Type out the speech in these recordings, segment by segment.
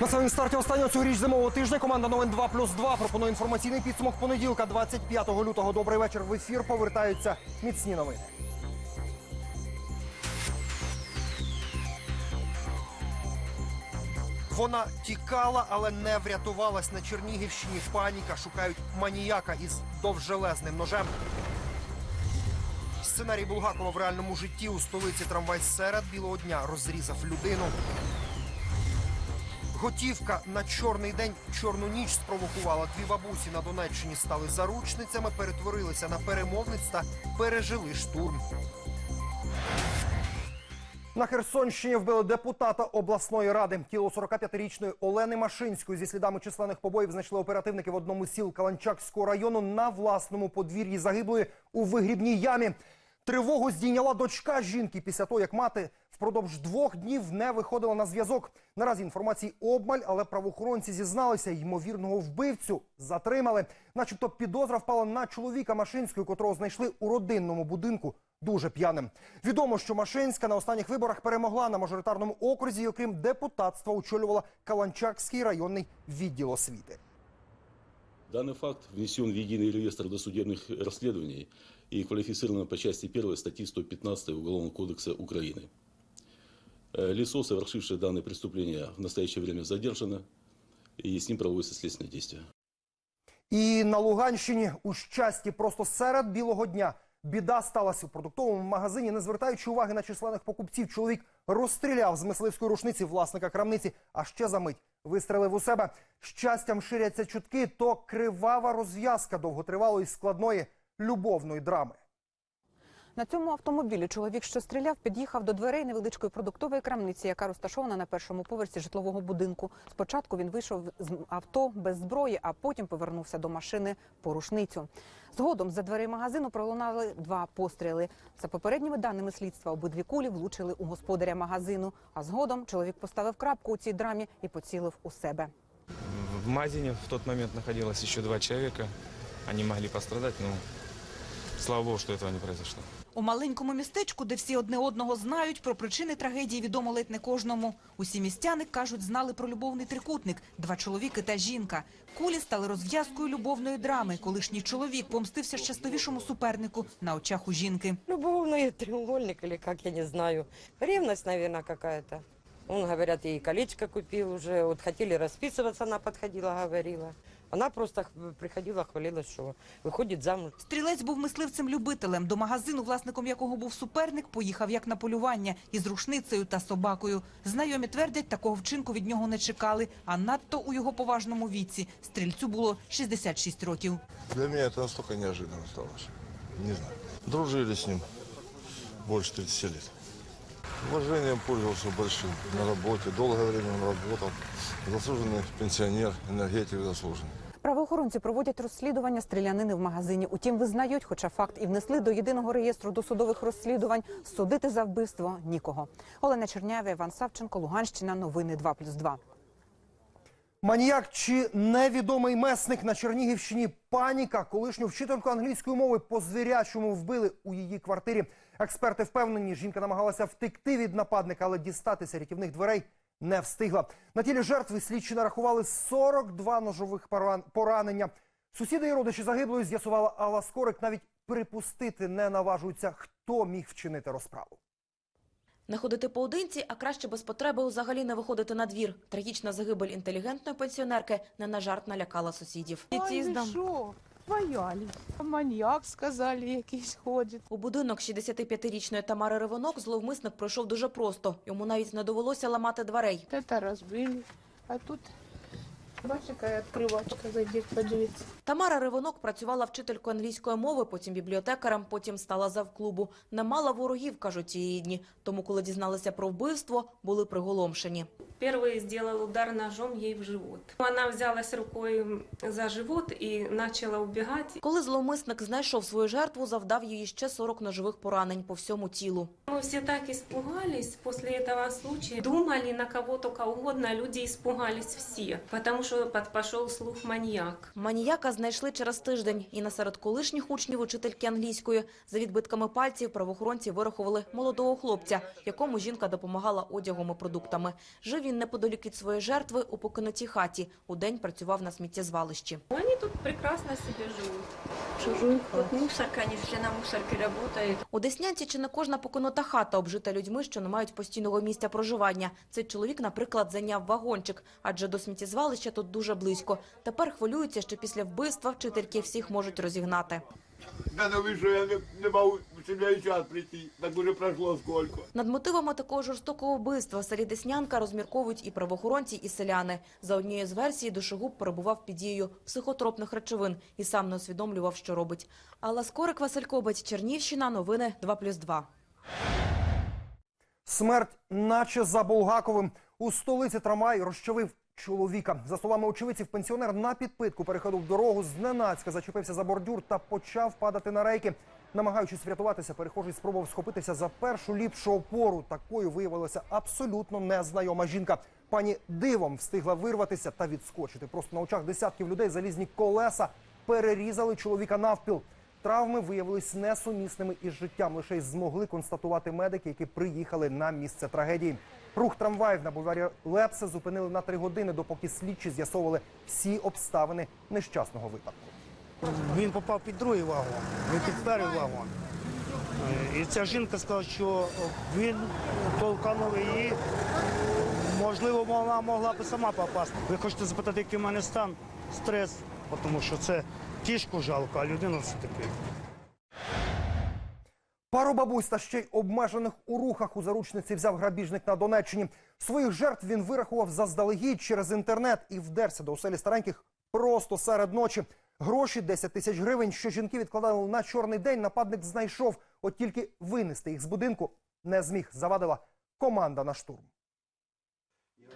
На самому старті останнього цьогоріч зимового тижня команда новин 2 плюс 2 пропонує інформаційний підсумок понеділка, 25 лютого. Добрий вечір. В ефір повертаються міцні новини. Вона тікала, але не врятувалась на Чернігівщині. Паніка шукають маніяка із довжелезним ножем. Сценарій Булгакова в реальному житті у столиці трамвай серед білого дня розрізав людину. Готівка на чорний день, чорну ніч спровокувала. Дві бабусі на Донеччині стали заручницями, перетворилися на перемовниць та пережили штурм. На Херсонщині вбили депутата обласної ради. Тіло 45-річної Олени Машинської зі слідами численних побоїв знайшли оперативники в одному з сіл Каланчакського району на власному подвір'ї загиблої у вигрібній ямі. Тривогу здійняла дочка жінки після того, як мати впродовж двох днів не виходила на зв'язок. Наразі інформації обмаль, але правоохоронці зізналися, ймовірного вбивцю затримали. Начебто підозра впала на чоловіка Машинської, котрого знайшли у родинному будинку дуже п'яним. Відомо, що Машинська на останніх виборах перемогла на мажоритарному окрузі, і окрім депутатства, очолювала Каланчакський районний відділ освіти. Данный факт внесен в единый реестр досудебных расследований и квалифицирован по части 1 статьи 115 Уголовного кодекса Украины. Э, Лицо, совершившее данное преступление, в настоящее время задержано, и с ним проводятся следственные действия. І на Луганщині у щасті просто серед білого дня біда сталася в продуктовому магазині. Не звертаючи уваги на численних покупців, чоловік розстріляв з мисливської рушниці власника крамниці, а ще за мить вистрелив у себе. Щастям ширяться чутки, то кривава розв'язка довготривалої складної любовної драми. На цьому автомобілі чоловік, що стріляв, під'їхав до дверей невеличкої продуктової крамниці, яка розташована на першому поверсі житлового будинку. Спочатку він вийшов з авто без зброї, а потім повернувся до машини по рушницю. Згодом за дверей магазину пролунали два постріли. За попередніми даними слідства, обидві кулі влучили у господаря магазину. А згодом чоловік поставив крапку у цій драмі і поцілив у себе. В магазине в тот момент находилось еще два человека. Они могли пострадать, но слава богу, что этого не произошло. У маленькому містечку, де всі одне одного знають, про причини трагедії відомо ледь не кожному. Усі містяни, кажуть, знали про любовний трикутник – два чоловіки та жінка. Кулі стали розв'язкою любовної драми. Колишній чоловік помстився щасливішому супернику на очах у жінки. Любовный треугольник или как, я не знаю. Ревность, наверное, какая-то. Он, говорят, ей колечко купил уже. Вот хотели расписываться, она подходила, говорила. Она просто приходила, хвалилась, что выходит замуж. Стрілець був мисливцем-любителем. До магазину, власником якого був суперник, поїхав як на полювання із рушницею та собакою. Знайомі твердять, такого вчинку від нього не чекали, а надто у його поважному віці. Стрільцю було 66 років. Для меня это настолько неожиданно стало. что Не знаю. Дружили с ним больше 30 лет. Уважением пользовался большим на работе. Долгое время он работал. Заслуженный пенсионер, энергетик заслуженный. Правоохоронці проводять розслідування стрілянини в магазині. Утім, визнають, хоча факт і внесли до єдиного реєстру досудових розслідувань, судити за вбивство нікого. Олена Чернява, Іван Савченко, Луганщина. Новини 2+,2. Маніяк чи невідомий месник на Чернігівщині паніка. Колишню вчительку англійської мови по звірячому вбили у її квартирі. Експерти впевнені, жінка намагалася втекти від нападника, але дістатися рятівних дверей не встигла. На тілі жертви слідчі нарахували 42 ножових поран- поранення. Сусіди і родичі загиблої з'ясувала Алла Скорик. Навіть припустити не наважуються, хто міг вчинити розправу. Не ходити поодинці, а краще без потреби взагалі не виходити на двір. Трагічна загибель інтелігентної пенсіонерки не на жарт налякала сусідів. Ой, ви що? Боялись. Маньяк, сказали, якийсь ходить. У будинок 65-річної Тамари Ривонок зловмисник пройшов дуже просто. Йому навіть не довелося ламати дверей. Это розбили. А тут, бачиш, яка відкривачка, зайдіть, подивіться. Тамара Ривонок працювала вчителькою англійської мови, потім бібліотекарем, потім стала завклубу. Не мала ворогів, кажуть її рідні. Тому, коли дізналися про вбивство, були приголомшені. Первый сделал удар ножом ей в живот. Она взялась рукой за живот и начала убегать. Коли зловмисник знайшов свою жертву, завдав їй ще 40 ножових поранень по всьому тілу. Мы все так испугались после этого случая. Думали на кого только угодно, а люди испугались все, потому что под- пошел слух маньяк. Маніяка знайшли через тиждень, і на серед колишніх учнів учительки англійської за відбитками пальців правоохоронці вирахували молодого хлопця, якому жінка допомагала одягом і продуктами. Жив він неподалік від своєї жертви у покинутій хаті. Удень працював на сміттєзвалищі. Они тут прекрасно себе живут. Чужой. Вот мусорка, все на мусорке работают. У Деснянці чи не кожна покинута хата обжита людьми, що не мають постійного місця проживання. Цей чоловік, наприклад, зайняв вагончик, адже до сміттєзвалища тут дуже близько. Тепер хвилюється, що після вбивства вчительки всіх можуть розігнати. Що, я не, не мав в сім'ї час прийти, так уже пройшло сколько. Над мотивами такого жорстокого вбивства в селі Деснянка розмірковують і правоохоронці, і селяни. За однією з версій, душогуб перебував під дією психотропних речовин і сам не усвідомлював, що робить. Алла Скорик, Василь Кобець, Чернівщина, новини 2+,2. Смерть, наче за Булгаковим. У столиці трамвай розчавив чоловіка. За словами очевидців, пенсіонер на підпитку переходив дорогу, зненацька зачепився за бордюр та почав падати на рейки. Намагаючись врятуватися, перехожий спробував схопитися за першу ліпшу опору. Такою виявилася абсолютно незнайома жінка. Пані дивом встигла вирватися та відскочити. Просто на очах десятків людей залізні колеса перерізали чоловіка навпіл. Травми виявились несумісними із життям. Лише й змогли констатувати медики, які приїхали на місце трагедії. Рух трамваїв на бульварі Лепсе зупинили на три години, допоки слідчі з'ясовували всі обставини нещасного випадку. Він попав під другий вагон, не під перший вагон. Е, І ця жінка сказала, що він толканув її. Можливо, вона могла б сама попасти. Ви хочете запитати, який в мене стан? Стрес, тому що це кішку жалко, а людину все таки. Пару бабусь та ще й обмежених у рухах у заручниці взяв грабіжник на Донеччині. Своїх жертв він вирахував заздалегідь через інтернет і вдерся до оселі стареньких просто серед ночі. Гроші 10 тисяч гривень, що жінки відкладали на чорний день. Нападник знайшов, от тільки винести їх з будинку не зміг. Завадила команда на штурм.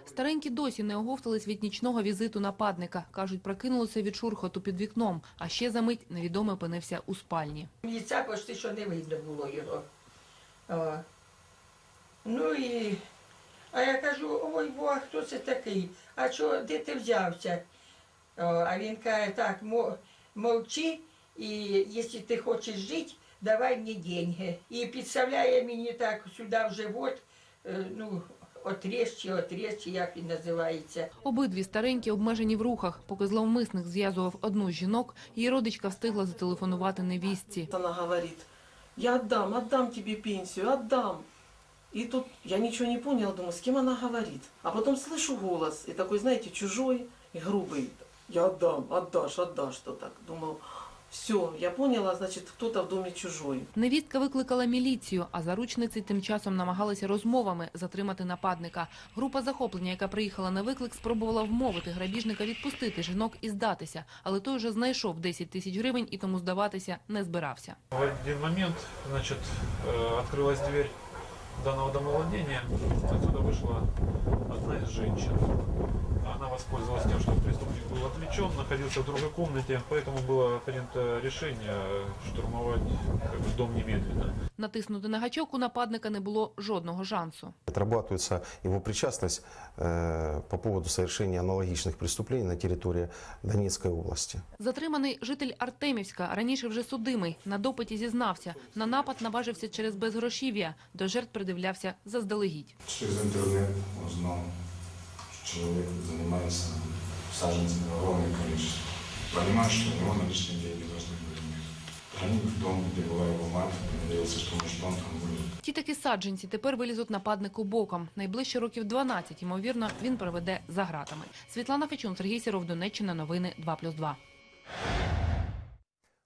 Старенькі досі не оговтались від нічного візиту нападника. Кажуть, прокинулися від шурхоту під вікном, а ще за мить невідомий опинився у спальні. Місця почти що не видно було його. О. Ну і. А я кажу, ой, бо а хто це такий? А що, де ти взявся? О, а він каже, так, мовчи, і якщо ти хочеш жити, давай мені деньги. І підставляє мені так сюди в живот, е, ну, отріж чи як він називається. Обидві старенькі обмежені в рухах. Поки зловмисник зв'язував одну з жінок, її родичка встигла зателефонувати невістці. Она говорит, я отдам, отдам тебе пенсию, отдам. И тут я ничего не поняла, думаю, с кем она говорит. А потом слышу голос, и такой, знаете, чужой и грубый. Я отдам, отдашь, отдашь, что так. Думал, все, я поняла, значит, кто-то в доме чужой. Невістка викликала міліцію, а заручниці тим часом намагалися розмовами затримати нападника. Група захоплення, яка приїхала на виклик, спробувала вмовити грабіжника відпустити жінок і здатися, але той вже знайшов 10 тисяч гривень і тому здаватися не збирався. В один момент, значит, э, открылась дверь данного домовладения. Отсюда вышла одна из женщин. Она воспользовалась тем, что преступник был отвлечен, находился в другой комнате, поэтому было принято решение штурмовать как бы, дом немедленно. Натиснути на гачок у нападника не було жодного шансу. Отрабатывается его причастность э, по поводу совершения аналогичных преступлений на территории Донецкой области. Затриманий житель Артемівська, раніше вже судимий, на допиті зізнався. На напад наважився через безгрошів'я. До жертв придивлявся заздалегідь. Через интернет узнал, что человек занимается саженцами в огромное количество. Понимаю, что у него наличные деньги должны были быть. Проник в дом, где была его мать, надеялся, что может он там будет. Ті таки саджанці тепер вилізуть нападнику боком. Найближче років 12, ймовірно, він проведе за гратами. Світлана Фечун, Сергій Сіров, Донеччина, новини 2+,2.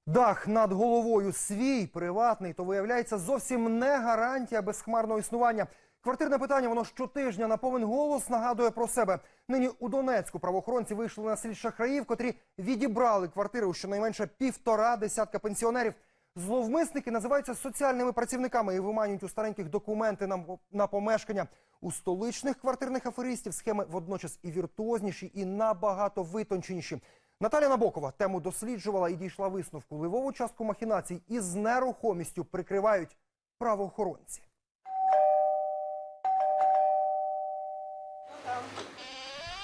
Дах над головою свій, приватний, то виявляється зовсім не гарантія безхмарного існування. Квартирне питання, воно щотижня на повен голос нагадує про себе. Нині у Донецьку правоохоронці вийшли на слід шахраїв, котрі відібрали квартири у щонайменше півтора десятка пенсіонерів. Зловмисники називаються соціальними працівниками і виманюють у стареньких документи на, на помешкання. У столичних квартирних аферистів схеми водночас і віртуозніші, і набагато витонченіші. Наталя Набокова тему досліджувала і дійшла висновку. Ливову частку махінацій із нерухомістю прикривають правоохоронці.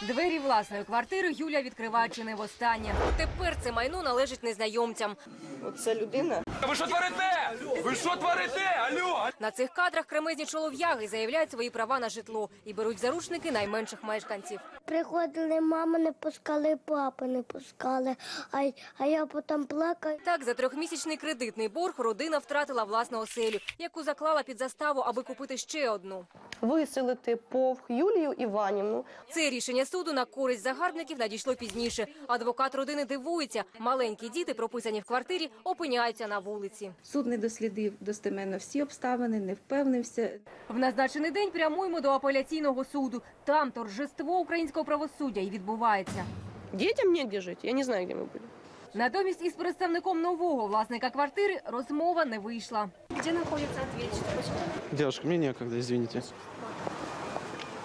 Двері власної квартири Юля відкриває чи не востаннє. Тепер це майно належить незнайомцям. Оце людина. Ви що творите? Ви що творите? Алло! На цих кадрах кремезні чолов'яги заявляють свої права на житло і беруть заручники найменших мешканців. Приходили, мама не пускали, папа не пускали, а, а я потім плакала. Так, за трьохмісячний кредитний борг родина втратила власну оселю, яку заклала під заставу, аби купити ще одну. Виселити Повх Юлію Іванівну. Це рішення суду на користь загарбників надійшло пізніше. Адвокат родини дивується, маленькі діти, прописані в квартирі, опиняються на вулиці. Суд не дослідив достеменно всі обставини, не впевнився. В назначений день прямуємо до апеляційного суду. Там торжество українського правосуддя і відбувається. Дітям негде жити, я не знаю, де ми будемо. Натомість із представником нового власника квартири розмова не вийшла. Де знаходиться відповідь? Девушка, мне некогда, извините.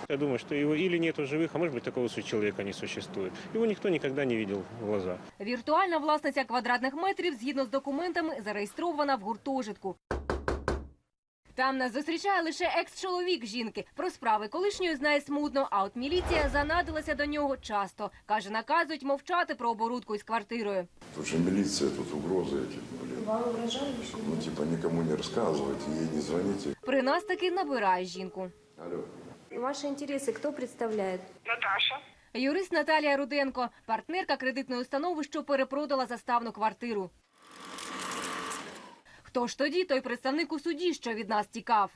Я думаю, что его или нету в живых, а может быть такого су- человека не существует. Его никто никогда не видел в глаза. Віртуальна власниця квадратних метрів згідно з документами зареєстрована в гуртожитку. Там нас зустрічає лише екс-чоловік жінки. Про справи колишньої знає смутно, а от міліція занадилася до нього часто. Каже, наказують мовчати про оборудку із квартирою. Тут же милиция, тут угрозы эти, блин. Вам угрожали Ну, типа, никому не рассказывайте, ей не звоните. При нас таки набирає жінку. Алло. Ваші інтереси хто представляє? Наташа. Юрист Наталія Руденко, партнерка кредитної установи, що перепродала заставну квартиру. Хто ж тоді той представник у суді, що від нас тікав?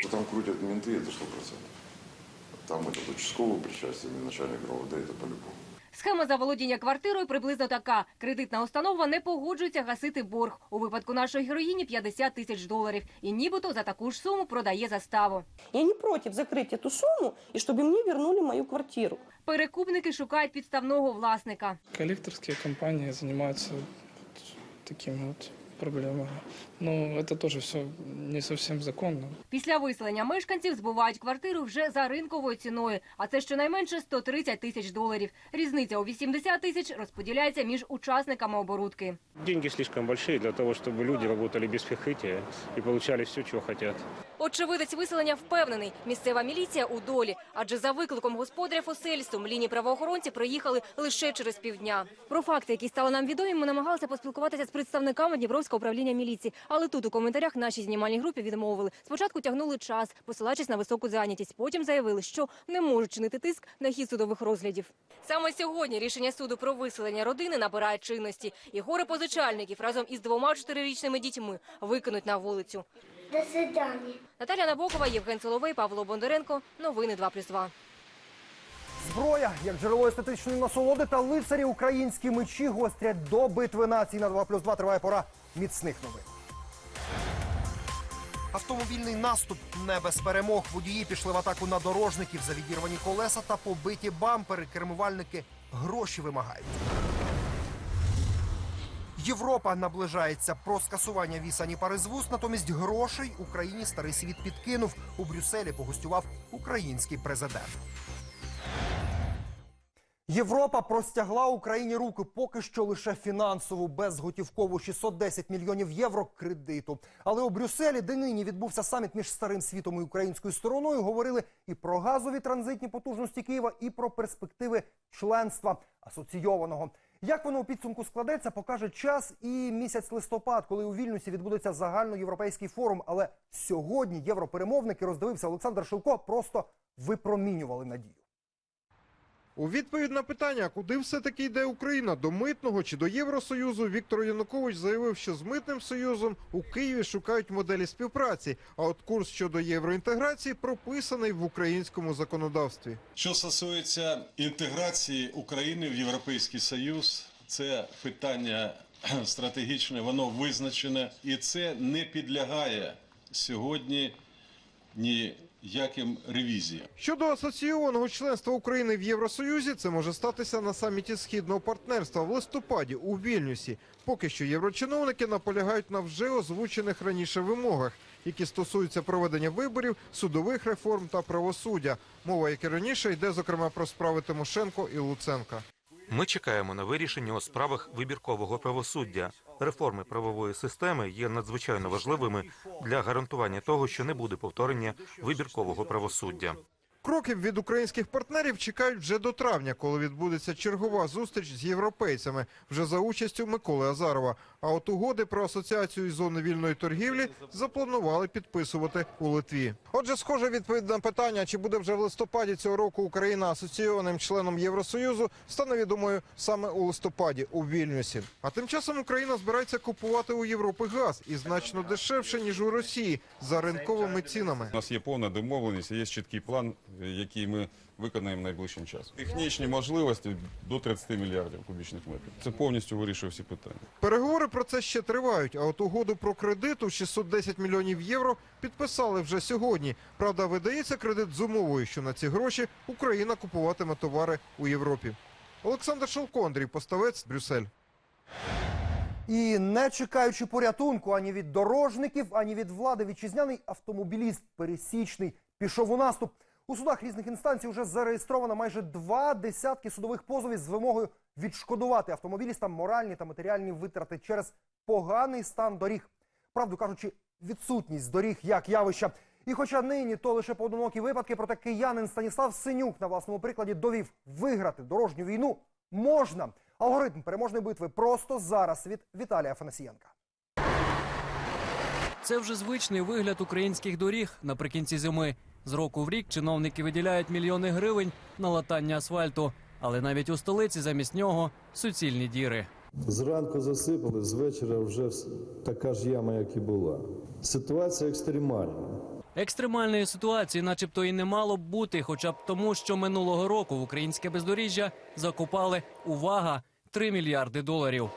Что там крутят менты, это сто процентов. Там этот участковый причастен, и начальник РОВД, это по-любому. Схема заволодіння квартирою приблизно така. Кредитна установа не погоджується гасити борг. У випадку нашої героїні 50 тисяч доларів. І нібито за таку ж суму продає заставу. Я не против закрыть эту сумму и чтобы мне вернули мою квартиру. Перекупники шукають підставного власника. Коллекторские компании занимаются такими вот проблемами. Но это тоже все не совсем законно. Після виселення мешканців збувають квартиру вже за ринковою ціною, а це щонайменше 130 тисяч доларів. Різниця у 80 тисяч розподіляється між учасниками оборудки. Деньги слишком большие для того, чтобы люди работали без прикрытия и получали все, чего хотят. Очевидець виселення впевнений, місцева міліція у долі, адже за викликом господарів осель сумлінні правоохоронці приїхали лише через півдня. Про факти, які стали нам відомі, ми намагалися поспілкуватися з представниками Дніпровського управління міліції, але тут у коментарях нашій знімальній групі відмовили. Спочатку тягнули час, посилаючись на високу зайнятість. Потім заявили, що не можуть чинити тиск на хід судових розглядів. Саме сьогодні рішення суду про виселення родини набирає чинності, і горе позичальників разом із двома чотирирічними дітьми викинуть на вулицю. До свидання. Наталя Набокова, Євген Соловей, Павло Бондаренко. Новини 2+,2. Зброя як джерело естетичної насолоди та лицарі українські мечі гострять до битви націй на 2 плюс 2 триває пора міцних новин. Автомобільний наступ не без перемог. Водії пішли в атаку на дорожників за відірвані колеса та побиті бампери. Кермувальники гроші вимагають. Європа наближається про скасування віз ані пари з натомість грошей Україні старий світ підкинув. У Брюсселі погостював український президент. Європа простягла Україні руки поки що лише фінансову безготівкову 610 мільйонів євро кредиту. Але у Брюсселі, де нині відбувся саміт між старим світом і українською стороною, говорили і про газові транзитні потужності Києва, і про перспективи членства асоційованого. Як воно у підсумку складеться, покаже час і місяць листопад, коли у Вільнюсі відбудеться загальноєвропейський форум. Але сьогодні європеремовники роздивився Олександр Шилко, просто випромінювали надію. У відповідь на питання, куди все-таки йде Україна до митного чи до Євросоюзу, Віктор Янукович заявив, що з митним союзом у Києві шукають моделі співпраці. А от курс щодо євроінтеграції прописаний в українському законодавстві. Що стосується інтеграції України в Європейський Союз, це питання стратегічне, воно визначене, і це не підлягає сьогодні ніяким ревізіям. Щодо асоційованого членства України в Євросоюзі, це може статися на саміті східного партнерства в листопаді у Вільнюсі. Поки що єврочиновники наполягають на вже озвучених раніше вимогах, які стосуються проведення виборів, судових реформ та правосуддя. Мова, як і раніше, йде зокрема про справи Тимошенко і Луценка. Ми чекаємо на вирішення у справах вибіркового правосуддя. Реформи правової системи є надзвичайно важливими для гарантування того, що не буде повторення вибіркового правосуддя. Кроків від українських партнерів чекають вже до травня, коли відбудеться чергова зустріч з європейцями вже за участю Миколи Азарова. А от угоди про асоціацію із зони вільної торгівлі запланували підписувати у Литві. Отже, схоже, відповідь на питання, чи буде вже в листопаді цього року Україна асоційованим членом Євросоюзу, стане відомою саме у листопаді у Вільнюсі. А тим часом Україна збирається купувати у Європи газ і значно дешевше ніж у Росії за ринковими цінами. У нас є повна домовленість, є чіткий план, який ми виконаємо найближчим часом. Технічні можливості до 30 мільярдів кубічних метрів. Це повністю вирішує всі питання. Переговори про це ще тривають. А от угоду про кредит у 610 мільйонів євро підписали вже сьогодні. Правда, видається кредит з умовою, що на ці гроші Україна купуватиме товари у Європі. Олександр Шелко, Андрій Поставець, Брюссель. І не чекаючи порятунку ані від дорожників, ані від влади, вітчизняний автомобіліст пересічний пішов у наступ. У судах різних інстанцій вже зареєстровано майже два десятки судових позовів з вимогою відшкодувати автомобілістам моральні та матеріальні витрати через поганий стан доріг. Правду кажучи, відсутність доріг як явища. І хоча нині то лише поодинокі випадки, проте киянин Станіслав Синюк на власному прикладі довів виграти дорожню війну можна. Алгоритм переможної битви просто зараз від Віталія Фанасієнка. Це вже звичний вигляд українських доріг наприкінці зими. З року в рік чиновники виділяють мільйони гривень на латання асфальту, але навіть у столиці замість нього суцільні діри. Зранку засипали, з вечора вже така ж яма, як і була. Ситуація екстремальна. Екстремальної ситуації, начебто, і не мало б бути, хоча б тому, що минулого року в українське бездоріжжя закупали увага 3 мільярди доларів.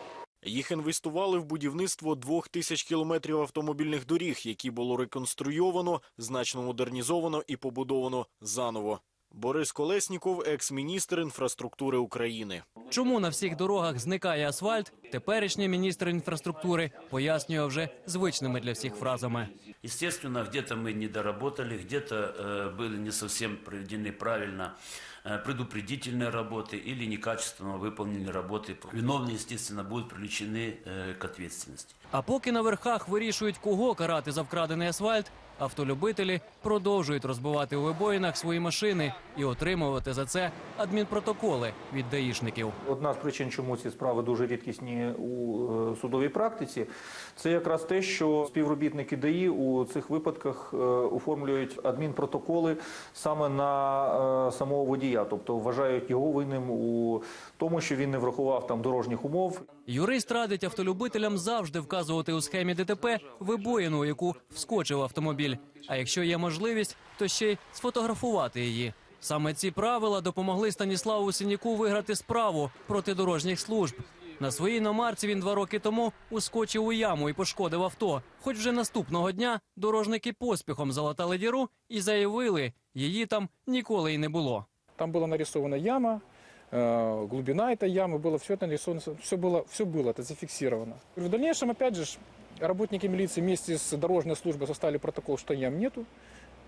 Їх інвестували в будівництво двох тисяч кілометрів автомобільних доріг, які було реконструйовано, значно модернізовано і побудовано заново. Борис Колесніков, екс-міністр інфраструктури України. Чому на всіх дорогах зникає асфальт? Теперішній міністр інфраструктури пояснює вже звичними для всіх фразами. Естественно, где-то мы не доработали, где-то э, были не совсем проведены правильно э, предупредительные работы или некачественно выполнены работы. Виновные, естественно, будут привлечены э, к ответственности. А поки на верхах вирішують, кого карати за вкрадений асфальт, автолюбителі продовжують розбивати у вибоїнах свої машини і отримувати за це адмінпротоколи від даїшників. Одна з причин, чому ці справи дуже рідкісні у е, судовій практиці, це якраз те, що співробітники ДАІ у цих випадках е, оформлюють адмінпротоколи саме на е, самого водія, тобто вважають його винним у тому, що він не врахував там дорожніх умов. Юрист радить автолюбителям завжди вказувати у схемі ДТП вибоїну, яку вскочив автомобіль А якщо є можливість, то ще й сфотографувати її. Саме ці правила допомогли Станіславу Синяку виграти справу проти дорожніх служб. На своїй іномарці він два роки тому ускочив у яму і пошкодив авто. Хоч вже наступного дня дорожники поспіхом залатали діру і заявили, її там ніколи й не було. Там была нарисована яма, э, глубина этой ямы, было все это нарисовано, все было, все было это зафиксировано. В дальнейшем, опять же, ж, работники милиции вместе с дорожной службой составили протокол, что ям нету,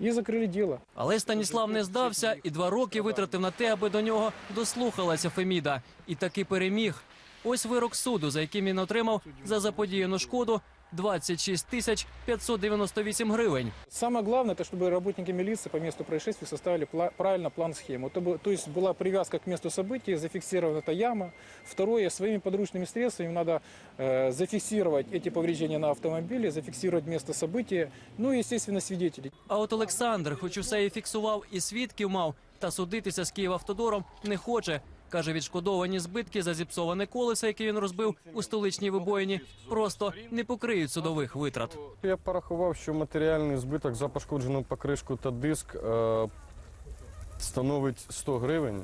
і закрили діло. Але Станіслав не здався і два роки витратив на те, аби до нього дослухалася Феміда. І таки переміг. Ось вирок суду, за яким він отримав за заподіяну шкоду 26 тисяч 598 гривень. Самое главное, это чтобы работники милиции по месту происшествия составили пла- правильно план-схему. То, бы- то есть была привязка к месту события, зафиксирована эта яма. Второе, своими подручными средствами надо э, зафиксировать эти повреждения на автомобиле, зафиксировать место события, ну и, естественно, свидетелей. А от Олександр, хоч усе і фіксував, і свідків мав, та судитися з Київавтодором не хоче. Каже, відшкодовані збитки за зіпсоване колесо, яке він розбив у столичній вибоїні, просто не покриють судових витрат. Я порахував, що матеріальний збиток за пошкоджену покришку та диск е, становить 100 гривень.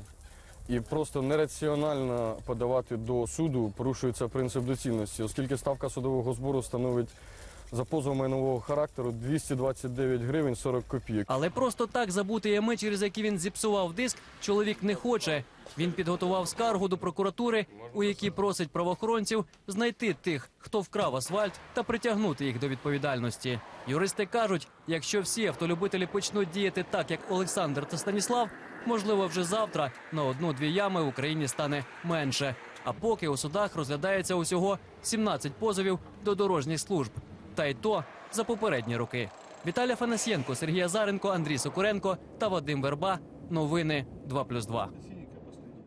І просто нераціонально подавати до суду порушується принцип доцільності, оскільки ставка судового збору становить за позов майнового характеру 229 гривень 40 копійок. Але просто так забути ями, через які він зіпсував диск, чоловік не хоче. Він підготував скаргу до прокуратури, у якій просить правоохоронців знайти тих, хто вкрав асфальт, та притягнути їх до відповідальності. Юристи кажуть, якщо всі автолюбителі почнуть діяти так, як Олександр та Станіслав, можливо, вже завтра на одну-дві ями в Україні стане менше. А поки у судах розглядається усього 17 позовів до дорожніх служб. Та й то за попередні роки. Віталій Фанасьєнко, Сергій Азаренко, Андрій Сокуренко та Вадим Верба. Новини 2+,2.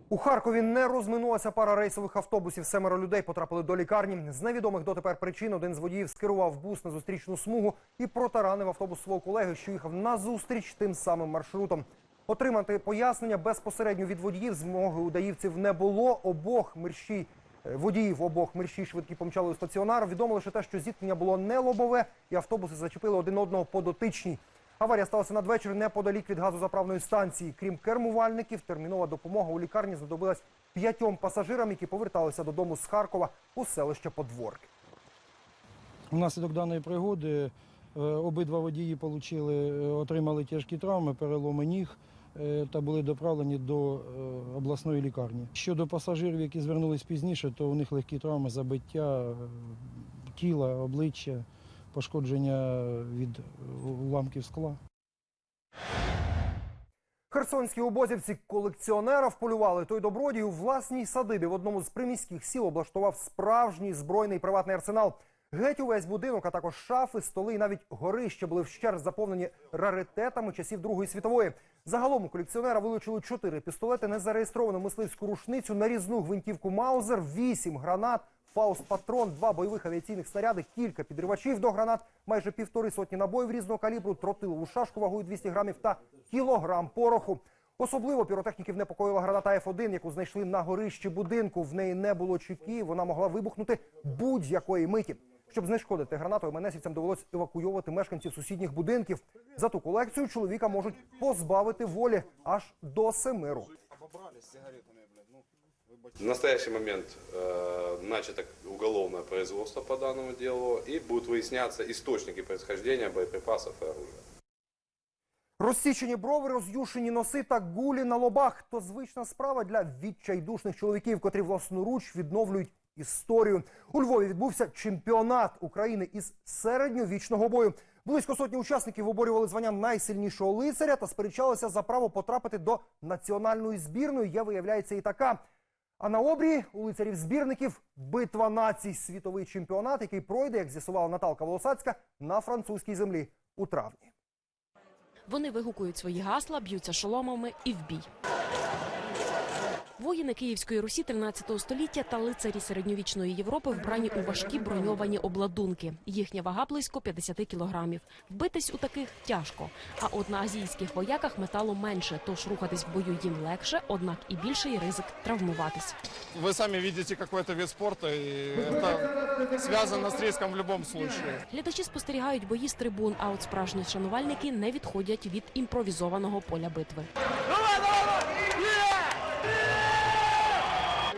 У Харкові не розминулася пара рейсових автобусів. Семеро людей потрапили до лікарні. З невідомих дотепер причин один з водіїв скерував бус на зустрічну смугу і протаранив автобус свого колеги, що їхав на зустріч тим самим маршрутом. Отримати пояснення безпосередньо від водіїв змоги у даївців не було. Обох мерщій водіїв обох мерщій швидкі помчали у стаціонар. Відомо лише те, що зіткнення було не лобове, і автобуси зачепили один одного по дотичній. Аварія сталася надвечір неподалік від газозаправної станції. Крім кермувальників, термінова допомога у лікарні знадобилась п'ятьом пасажирам, які поверталися додому з Харкова у селище Подворки. Внаслідок даної пригоди е, обидва водії отримали тяжкі травми, переломи ніг та були доправлені до е, обласної лікарні. Щодо пасажирів, які звернулись пізніше, то у них легкі травми, забиття е, тіла, обличчя, пошкодження від е, уламків скла. Херсонські обозівці колекціонера вполювали. Той добродій у власній садибі в одному з приміських сіл облаштував справжній збройний приватний арсенал. Геть увесь будинок, а також шафи, столи і навіть горище були вщер заповнені раритетами часів Другої світової. Загалом у колекціонера вилучили чотири пістолети, незареєстровану мисливську рушницю, нарізну гвинтівку Маузер, вісім гранат, фауст патрон, два бойових авіаційних снаряди, кілька підривачів до гранат, майже півтори сотні набоїв різного калібру, тротилову шашку вагою 200 грамів та кілограм пороху. Особливо піротехніків непокоїла граната F1, яку знайшли на горищі будинку. В неї не було чеки, вона могла вибухнути будь-якої миті. Щоб знешкодити гранату, МНСівцям довелось евакуйовувати мешканців сусідніх будинків. За ту колекцію чоловіка можуть позбавити волі аж до семи років. В настоящий момент э, начато уголовное производство по данному делу и будут выясняться источники происхождения боеприпасов и оружия. Розсічені брови, роз'юшені носи та гулі на лобах то звична справа для відчайдушних чоловіків, котрі власноруч відновлюють історію. У Львові відбувся чемпіонат України із середньовічного бою. Близько сотні учасників оборювали звання найсильнішого лицаря та сперечалися за право потрапити до національної збірної. Є виявляється і така. А на обрії у лицарів збірників битва націй світовий чемпіонат, який пройде, як з'ясувала Наталка Волосацька, на французькій землі у травні. Вони вигукують свої гасла, б'ються шоломами і в бій. Воїни Київської Русі 13 століття та лицарі середньовічної Європи вбрані у важкі броньовані обладунки. Їхня вага близько 50 кілограмів. Вбитись у таких тяжко. А от на азійських вояках металу менше, тож рухатись в бою їм легше, однак і більший ризик травмуватись. Вы сами видите какой-то вид спорта, и это связано с риском в любом случае. Глядачі спостерігають бої з трибун, а от справжні шанувальники не відходять від імпровізованого поля битви.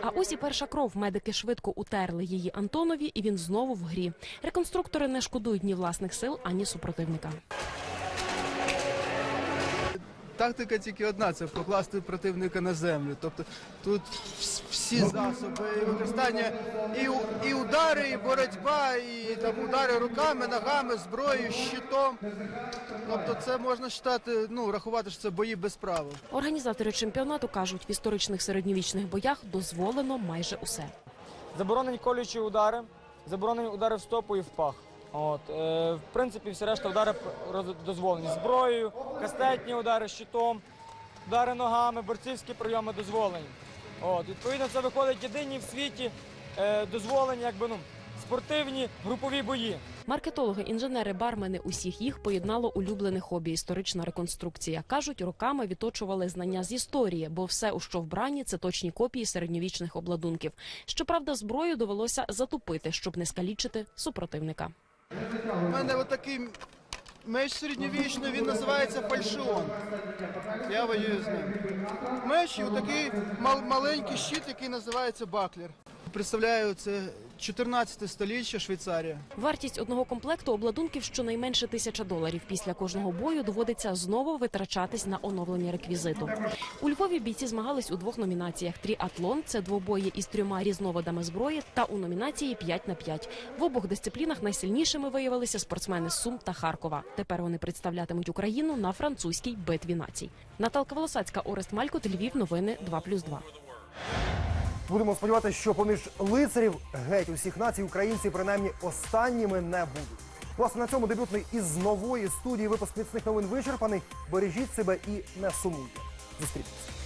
А ось і перша кров. Медики швидко утерли її Антонові, і він знову в грі. Реконструктори не шкодують ні власних сил, ані супротивника. Тактика тільки одна це покласти противника на землю. Тобто тут всі засоби і використання і, і удари, і боротьба, і там удари руками, ногами, зброєю, щитом. Тобто це можна вважати, ну рахувати, що це бої без правил. Організатори чемпіонату кажуть, в історичних середньовічних боях дозволено майже усе. Заборонені колючі удари, заборонені удари в стопу і в пах. От, е, в принципі, всі решта удари дозволені зброєю, кастетні удари щитом, удари ногами, борцівські прийоми дозволені. От, відповідно, це виходить єдині в світі е, дозволені якби, ну, спортивні групові бої. Маркетологи, інженери, бармени усіх їх поєднало улюблене хобі історична реконструкція. кажуть, роками відточували знання з історії, бо все, у що вбрані, це точні копії середньовічних обладунків. Щоправда, зброю довелося затупити, щоб не скалічити супротивника. У мене отакий меч середньовічний, він називається фальшион. Я воюю з ним. Меч і отакий мал- маленький щит, який називається баклер. Представляю, це 14 століття Швейцарія. Вартість одного комплекту обладунків щонайменше тисяча доларів. Після кожного бою доводиться знову витрачатись на оновлення реквізиту. У Львові бійці змагались у двох номінаціях: тріатлон це двобої із трьома різновидами зброї, та у номінації 5 на 5. В обох дисциплінах найсильнішими виявилися спортсмени Сум та Харкова. Тепер вони представлятимуть Україну на французькій битві націй. Наталка Волосацька, Орест Малькот, Львів. Новини 2+,2. Будемо сподіватися, що поміж лицарів геть усіх націй українці принаймні останніми не будуть. Власне, на цьому дебютний із нової студії випуск міцних новин вичерпаний. Бережіть себе і не сумуйте. Зустрінемося.